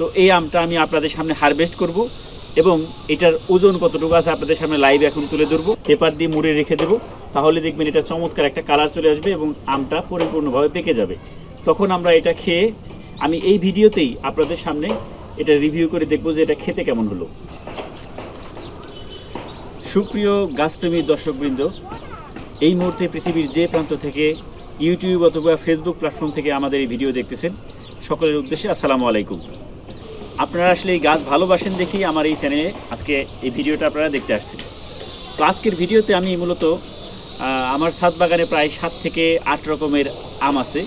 তো এই আমটা আমি আপনাদের সামনে হারভেস্ট করব এবং এটার ওজন কতটুকু আছে আপনাদের সামনে লাইভ এখন তুলে ধরবো। পেপার দিয়ে মুড়ে রেখে দেবো। তাহলে দেখবেন এটা চমৎকার একটা কালার চলে আসবে এবং আমটা পরিপূর্ণভাবে পেকে যাবে। তখন আমরা এটা খেয়ে আমি এই ভিডিওতেই আপনাদের সামনে এটা রিভিউ করে দেখব যে এটা খেতে কেমন হলো। সুপ্রিয় গাছপ্রেমী দর্শকবৃন্দ, এই মুহূর্তে পৃথিবীর যে প্রান্ত থেকে ইউটিউব অথবা ফেসবুক প্ল্যাটফর্ম থেকে আমাদের এই ভিডিও দেখতেছেন, সকলের উদ্দেশ্যে আসসালামু আলাইকুম। আপনারা আসলে এই গাছ ভালোবাসেন দেখেই আমার এই চ্যানেলে আজকে এই ভিডিওটা আপনারা দেখতে আসছেন। তো আজকের ভিডিওতে আমি মূলত আমার ছাদ বাগানে প্রায় সাত থেকে আট রকমের আম আছে।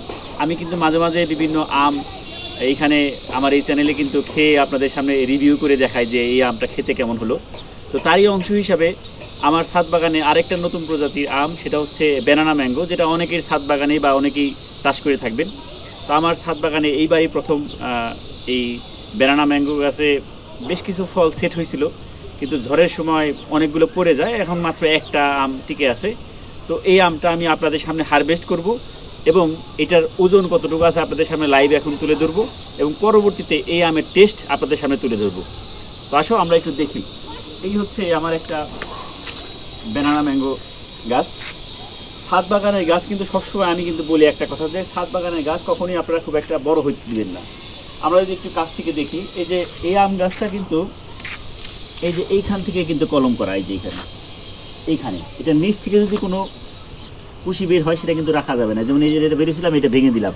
আমি কিন্তু মাঝে মাঝে বিভিন্ন আম এইখানে আমার এই চ্যানেলে কিন্তু খেয়ে আপনাদের সামনে রিভিউ করে দেখায় যে এই আমটা খেতে কেমন হলো। তো তারই অংশ হিসাবে আমার ছাদ বাগানে আরেকটা নতুন প্রজাতির আম, সেটা হচ্ছে ব্যানানা ম্যাঙ্গো যেটা অনেকের ছাদ বাগানে বা অনেকেই চাষ করে থাকবেন। তো আমার ছাদ বাগানে এইবারই প্রথম এই ব্যানানা ম্যাঙ্গো গাছে বেশ কিছু ফল সেট হয়েছিল, কিন্তু ঝড়ের সময় অনেকগুলো পড়ে যায়, এখন মাত্র একটা আম টিকে আছে। তো এই আমটা আমি আপনাদের সামনে হারভেস্ট করব এবং এটার ওজন কতটুকু আছে আপনাদের সামনে লাইভ এখন তুলে ধরবো এবং পরবর্তীতে এই আমের টেস্ট আপনাদের সামনে তুলে ধরবো। তো আসো, আমরা একটু দেখি। এই হচ্ছে আমার একটা ব্যানানা ম্যাঙ্গো গাছ। ছাদ বাগানের গাছ কিন্তু সবসময় আমি কিন্তু বলি একটা কথা যে, ছাদ বাগানের গাছ কখনোই আপনারা খুব একটা বড় হইতে দিবেন না। আমরা যদি একটু কাছ থেকে দেখি, এই যে এই আম গাছটা কিন্তু, এই যে এইখান থেকে কিন্তু কলম করা, এই যে এইখানে। এইখানে। এটা নিচ থেকে যদি কোনো কুশি বের হয়, সেটা কিন্তু রাখা যাবে না। যেমন এই যে এটা বেরিয়েছিলাম, এটা ভেঙে দিলাম।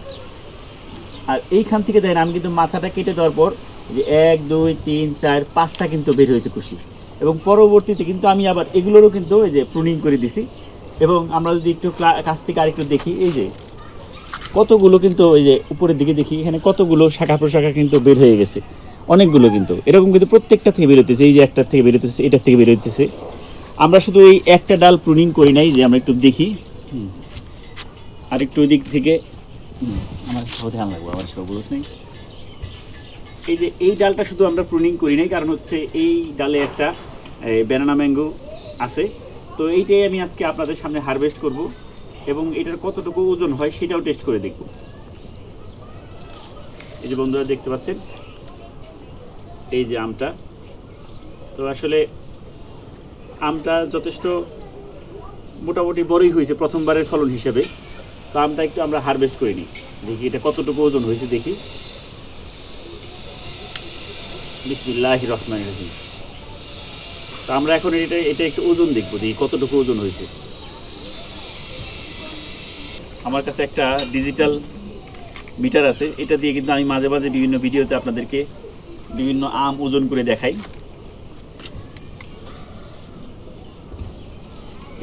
আর এইখান থেকে দেখেন, আমি কিন্তু মাথাটা কেটে দেওয়ার পর যে এক, দুই, তিন, চার, পাঁচটা কিন্তু বের হয়েছে কুশি। এবং পরবর্তীতে কিন্তু আমি আবার এগুলোরও কিন্তু এই যে প্রুনিং করে দিছি। এবং আমরা যদি একটু কাছ থেকে আরেকটু দেখি, এই যে কতগুলো কিন্তু ওই যে উপরের দিকে দেখি, এখানে কতগুলো শাখা প্রশাখা কিন্তু বের হয়ে গেছে। অনেকগুলো কিন্তু। এরকম কিন্তু প্রত্যেকটা থেকে বেরোতেছে এই যে একটার থেকে বেরোতেছে এটার থেকে বেরোতেছে আমরা শুধু এই একটা ডাল প্রুনিং করি নাই, যে আমরা একটু দেখি। আর একটু ওই দিক থেকে আমার সব ধ্যান লাগবে, আমার সব নেই। এই যে এই ডালটা শুধু আমরা প্রুনিং করি নাই, কারণ হচ্ছে এই ডালে একটা ব্যানানা ম্যাঙ্গো আছে। তো এইটাই আমি আজকে আপনাদের সামনে হারভেস্ট করব। এবং এটার কতটুকু ওজন হয় সেটাও টেস্ট করে দেখব। এই যে বন্ধুরা দেখতে পাচ্ছেন, এই যে আমটা। তো আসলে আমটা যথেষ্ট মোটামুটি বড়ই হয়েছে প্রথমবারের ফলন হিসেবে। তো আমটা একটু আমরা হারভেস্ট করে নিই, দেখি এটা কতটুকু ওজন হয়েছে দেখি। বিসমিল্লাহ রহমান রহিম। তো আমরা এখন এটা এটা একটু ওজন দেখব, দেখি কতটুকু ওজন হয়েছে। আমার কাছে একটা ডিজিটাল মিটার আছে। এটা দিয়ে কিন্তু আমি মাঝে মাঝে বিভিন্ন ভিডিওতে আপনাদেরকে বিভিন্ন আম ওজন করে দেখাই।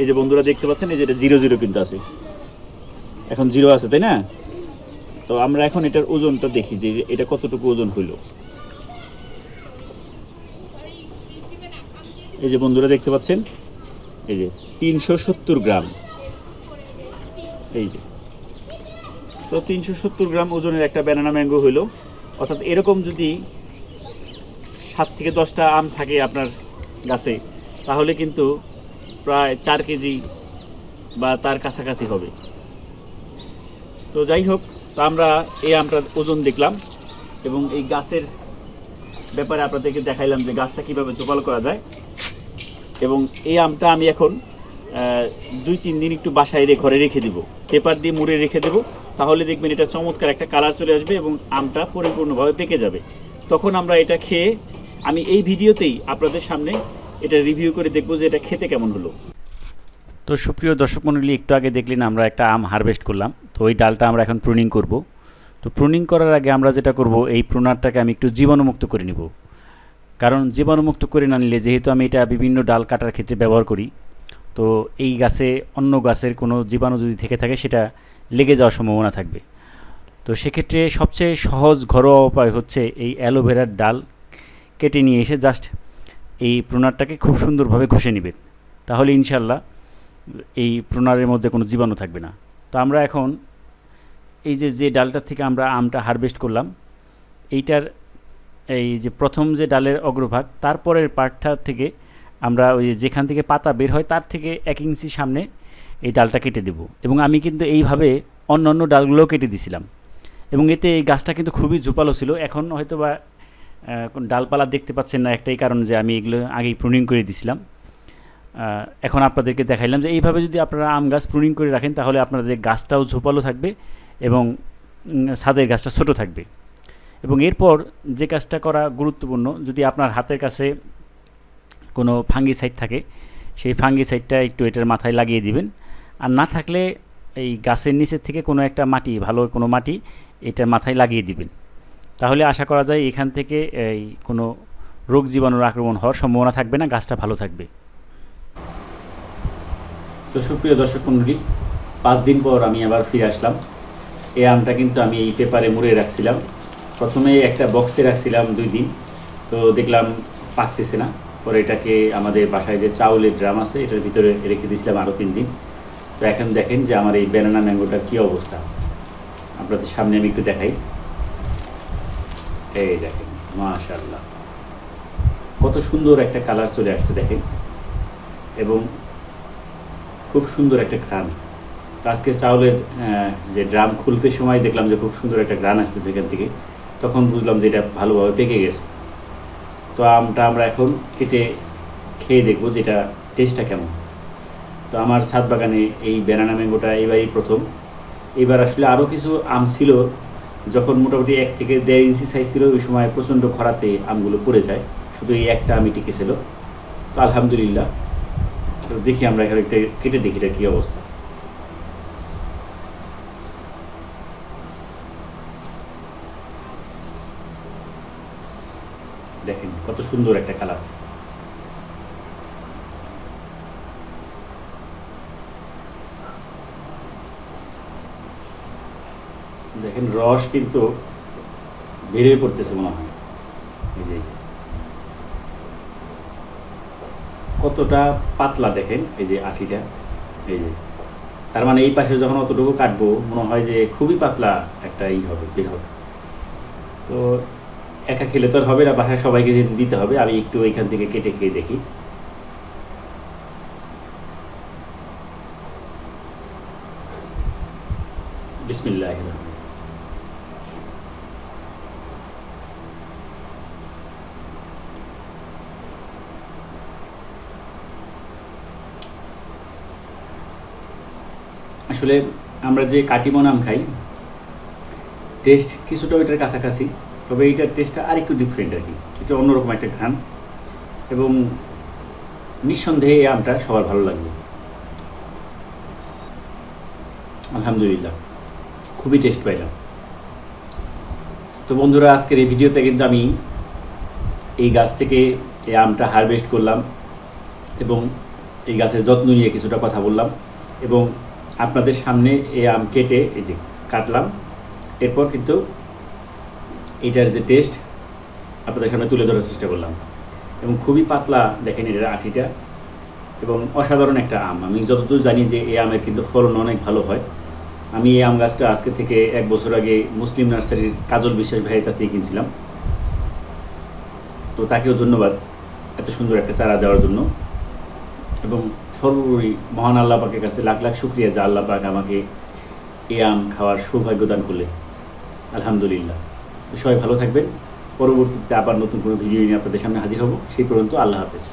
এই যে বন্ধুরা দেখতে পাচ্ছেন, এই যে এটা জিরো জিরো কিন্তু আছে। এখন জিরো আছে, তাই না? তো আমরা এখন এটার ওজনটা দেখি যে এটা কতটুকু ওজন হইল। এই যে বন্ধুরা দেখতে পাচ্ছেন, এই যে তিনশো সত্তর গ্রাম। এই যে। তো তিনশো সত্তর গ্রাম ওজনের একটা ব্যানানা ম্যাঙ্গো হইল। অর্থাৎ এরকম যদি সাত থেকে দশটা আম থাকে আপনার গাছে, তাহলে কিন্তু প্রায় চার কেজি বা তার কাছাকাছি হবে। তো যাই হোক, তো আমরা এই আমটার ওজন দেখলাম এবং এই গাছের ব্যাপারে আপনাদেরকে দেখাইলাম যে গাছটা কীভাবে জোগাল করা যায়। এবং এই আমটা আমি এখন দুই তিন দিন একটু বাসায় ঘরে রেখে দিব। পেপার দিয়ে মুড়ে রেখে দেবো। তাহলে দেখবেন এটা চমৎকার একটা কালার চলে আসবে এবং আমটা পরিপূর্ণভাবে পেকে যাবে। তখন আমরা এটা খেয়ে, আমি এই ভিডিওতেই আপনাদের সামনে এটা রিভিউ করে দেখব যে এটা খেতে কেমন হলো। তো সুপ্রিয় দর্শক মণ্ডলী, একটু আগে দেখলেন আমরা একটা আম হারভেস্ট করলাম। তো ওই ডালটা আমরা এখন প্রুনিং করব। তো প্রুনিং করার আগে আমরা যেটা করব, এই প্রুনারটাকে আমি একটু জীবাণুমুক্ত করে নিব। কারণ জীবাণুমুক্ত করে না নিলে, যেহেতু আমি এটা বিভিন্ন ডাল কাটার ক্ষেত্রে ব্যবহার করি, তো এই গাছে অন্য গাছের কোনো জীবাণু যদি থেকে থাকে, সেটা লেগে যাওয়ার সম্ভাবনা থাকবে। তো সেক্ষেত্রে সবচেয়ে সহজ, ঘরোয়া উপায় হচ্ছে এই অ্যালোভেরার ডাল কেটে নিয়ে এসে জাস্ট এই প্রুনারটাকে খুব সুন্দরভাবে ঘষে নেবেন। তাহলে ইনশাল্লাহ এই প্রুনারের মধ্যে কোনো জীবাণু থাকবে না। তো আমরা এখন এই যে যে ডালটা থেকে আমরা আমটা হারভেস্ট করলাম, এইটার এই যে প্রথম যে ডালের অগ্রভাগ, তারপরের পার্টটা থেকে আমরা ওই যেখান থেকে পাতা বের হয়, তার থেকে এক ইঞ্চি সামনে এই ডালটা কেটে দেব। এবং আমি কিন্তু এইভাবে অন্য অন্য ডালগুলোও কেটে দিছিলাম। এবং এতে এই গাছটা কিন্তু খুবই ঝোপালো ছিল। এখন হয়তো বা ডালপালা দেখতে পাচ্ছেন না একটাই কারণ যে আমি এগুলো আগেই প্রুনিং করে দিছিলাম। এখন আপনাদেরকে দেখাইলাম যে এইভাবে যদি আপনারা আম গাছ প্রুনিং করে রাখেন, তাহলে আপনাদের গাছটাও ঝোপালো থাকবে এবং ছাদের গাছটা ছোট থাকবে। এবং এরপর যে কাজটা করা গুরুত্বপূর্ণ, যদি আপনার হাতের কাছে কোনো ফাঙ্গি সাইড থাকে, সেই ফাঙ্গি সাইডটা একটু এটার মাথায় লাগিয়ে দিবেন। আর না থাকলে এই গাছের নিচের থেকে কোনো একটা মাটি, ভালো কোনো মাটি এটার মাথায় লাগিয়ে দিবেন। তাহলে আশা করা যায় এখান থেকে এই কোনো রোগ জীবাণুর আক্রমণ হওয়ার সম্ভাবনা থাকবে না, গাছটা ভালো থাকবে। তো সুপ্রিয় দর্শক মণ্ডলী পাঁচ দিন পর আমি আবার ফিরে আসলাম। এই আমটা কিন্তু আমি এই পেপারে মুড়ে রাখছিলাম। প্রথমে একটা বক্সে রাখছিলাম দুই দিন। তো দেখলাম পাকতেছে না। পরে এটাকে আমাদের বাসায় যে চাউলের ড্রাম আছে, এটার ভিতরে রেখে দিয়েছিলাম আরও তিন দিন। তো এখন দেখেন যে আমার এই ব্যানানা ম্যাঙ্গোটার কী অবস্থা। আপনাদের সামনে আমি একটু দেখাই। এই দেখেন মাশাল্লাহ কত সুন্দর একটা কালার চলে আসছে, দেখেন। এবং খুব সুন্দর একটা ঘ্রাণ। আজকে চাউলের যে ড্রাম খুলতে সময় দেখলাম যে খুব সুন্দর একটা ঘ্রাণ আসতেছে এখান থেকে। তখন বুঝলাম যে এটা ভালোভাবে পেকে গেছে। তো আমটা আমরা এখন কেটে খেয়ে দেখব যে এটা টেস্টটা কেমন। তো আমার ছাদ বাগানে এই ব্যানানা ম্যাঙ্গোটা এবারই প্রথম। এবার আসলে আরও কিছু আম ছিল, যখন মোটামুটি এক থেকে দেড় ইঞ্চি সাইজ ছিল, ওই সময় প্রচণ্ড খরাতে আমগুলো পড়ে যায়। শুধু এই একটা আমি টিকেছিল তো আলহামদুলিল্লাহ। তো দেখি আমরা এখানে একটা কেটে দেখি এটা কী অবস্থা। দেখেন, কত সুন্দর একটা কালার দেখেন রস কিন্তু বেরিয়ে পড়তেছে মনে হয়। এই যে কতটা পাতলা দেখেন, এই যে আঠিটা, এই যে। তার মানে এই পাশে যখন অতটুকু কাটবো, মনে হয় যে খুবই পাতলা একটা ই হবে, বের হবে। তো একা খেলে তো আর হবে না, বাসায় সবাইকে দিতে হবে, আমি একটু এখান থেকে কেটে খেয়ে দেখি। বিসমিল্লাহ আসলে আমরা যে কাটিমন আম খাই টেস্ট কিছুটা ওইটার কাছাকাছি, তবে এইটার টেস্টটা আর একটু ডিফারেন্ট আর কি। এটা অন্যরকম একটা ঘ্রাণ এবং নিঃসন্দেহে এই আমটা সবার ভালো লাগবে। আলহামদুলিল্লাহ, খুবই টেস্ট পাইলাম। তো বন্ধুরা, আজকের এই ভিডিওতে কিন্তু আমি এই গাছ থেকে এই আমটা হারভেস্ট করলাম এবং এই গাছের যত্ন নিয়ে কিছুটা কথা বললাম এবং আপনাদের সামনে এই আম কেটে, এই যে কাটলাম। এরপর কিন্তু এটার যে টেস্ট আপনাদের সামনে তুলে ধরার চেষ্টা করলাম। এবং খুবই পাতলা, দেখেন এটার আঠিটা। এবং অসাধারণ একটা আম। আমি যতদূর জানি যে এই আমের কিন্তু ফলন অনেক ভালো হয়। আমি এই আম গাছটা আজকে থেকে এক বছর আগে মুসলিম নার্সারির কাজল বিশ্বাস ভাইয়ের কাছ থেকে কিনছিলাম। তো তাকেও ধন্যবাদ এত সুন্দর একটা চারা দেওয়ার জন্য। এবং সর্বোপরি মহান আল্লাহ পাকের কাছে লাখ লাখ শুক্রিয়া যে আল্লাহ পাক আমাকে এ আম খাওয়ার সৌভাগ্য দান করলে আলহামদুলিল্লাহ সবাই ভালো থাকবেন। পরবর্তীতে আবার নতুন কোনো ভিডিও নিয়ে আপনাদের সামনে হাজির হব। সেই পর্যন্ত আল্লাহ হাফেজ।